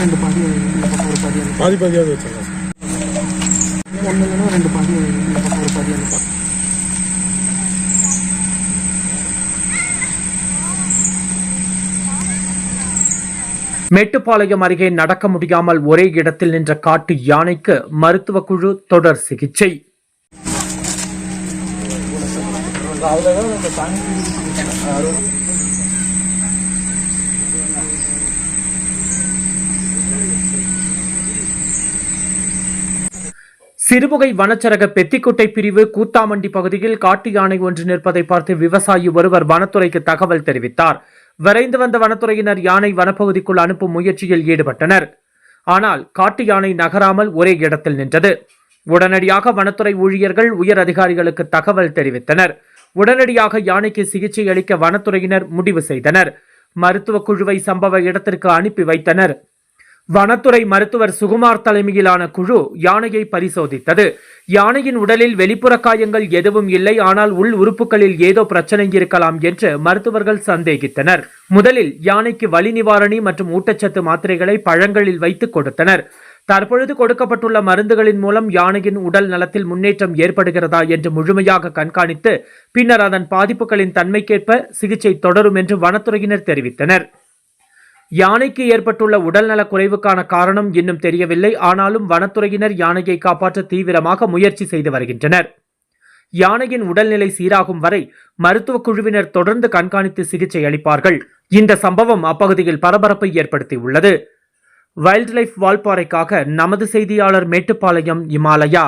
ரெண்டு பாதி ஒரு பாதியாவது வச்சிடலாம் சார் பக்கம். ஒன்று ரெண்டு பாதி ஒரு பாதி. மேட்டுப்பாளையம் அருகே நடக்க முடியாமல் ஒரே இடத்தில் நின்ற காட்டு யானைக்கு மருத்துவ குழு தொடர் சிகிச்சை சிறுபுகை சிறுமுகை வனச்சரக பெத்திக்குட்டை பிரிவு கூத்தாமண்டி பகுதியில் காட்டு யானை ஒன்று நிற்பதை பார்த்து விவசாயி ஒருவர் வனத்துறைக்கு தகவல் தெரிவித்தார். விரைந்து வந்த வனத்துறையினர் யானை வனப்பகுதிக்குள் அனுப்பும் முயற்சியில் ஈடுபட்டனர். ஆனால் காட்டு யானை நகராமல் ஒரே இடத்தில் நின்றது. உடனடியாக வனத்துறை ஊழியர்கள் உயர் அதிகாரிகளுக்கு தகவல் தெரிவித்தனர். உடனடியாக யானைக்கு சிகிச்சை அளிக்க வனத்துறையினர் முடிவு செய்தனர். மருத்துவ குழுவை சம்பவ இடத்திற்கு அனுப்பி வைத்தனர். வனத்துறை மருத்துவர் சுகுமார் தலைமையிலான குழு யானையை பரிசோதித்தது. யானையின் உடலில் வெளிப்புற காயங்கள் எதுவும் இல்லை ஆனால் உள் உறுப்புகளில் ஏதோ பிரச்சனை இருக்கலாம் என்று மருத்துவர்கள் சந்தேகித்தனர். முதலில் யானைக்கு வலி நிவாரணி மற்றும் ஊட்டச்சத்து மாத்திரைகளை பழங்களில் வைத்து கொடுத்தனர். தற்பொழுது கொடுக்கப்பட்டுள்ள மருந்துகளின் மூலம் யானையின் உடல் நலத்தில் முன்னேற்றம் ஏற்படுகிறதா என்று முழுமையாக கண்காணித்து பின்னர் அதன் பாதிப்புகளின் தன்மைக்கேற்ப சிகிச்சை தொடரும் என்று வனத்துறையினர் தெரிவித்தனர். யானைக்கு ஏற்பட்டுள்ள உடல்நலக் குறைவுக்கான காரணம் இன்னும் தெரியவில்லை. ஆனாலும் வனத்துறையினர் யானையை காப்பாற்ற தீவிரமாக முயற்சி செய்து வருகின்றனர். யானையின் உடல்நிலை சீராகும் வரை மருத்துவ குழுவினர் தொடர்ந்து கண்காணித்து சிகிச்சை அளிப்பார்கள். இந்த சம்பவம் அப்பகுதியில் பரபரப்பை ஏற்படுத்தியுள்ளது. வைல்ட் லைஃப் வால்பாறைக்காக நமது செய்தியாளர் மேட்டுப்பாளையம் இமாலயா.